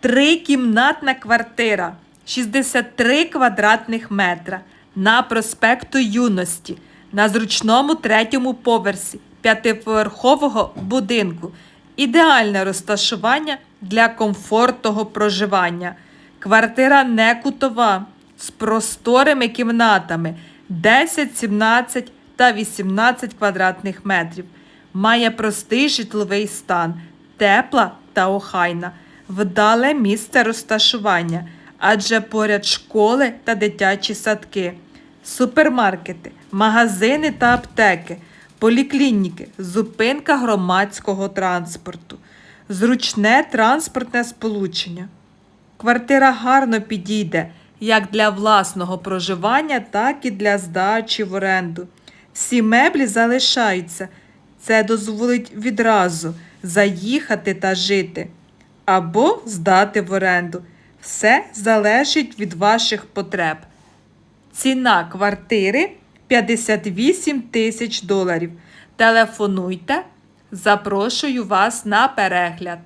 Трикімнатна квартира 63 квадратних метра на проспекту Юності на зручному третьому поверсі п'ятиповерхового будинку. Ідеальне розташування для комфортного проживання. Квартира не кутова з просторими кімнатами 10, 17 та 18 квадратних метрів. Має простий житловий стан, тепла та охайна, вдале місце розташування, адже поряд школи та дитячі садки, супермаркети, магазини та аптеки, поліклініки, зупинка громадського транспорту, зручне транспортне сполучення. Квартира гарно підійде як для власного проживання, так і для здачі в оренду. Всі меблі залишаються. Це дозволить відразу заїхати та жити або здати в оренду. Все залежить від ваших потреб. Ціна квартири 58 тисяч доларів. Телефонуйте. Запрошую вас на перегляд.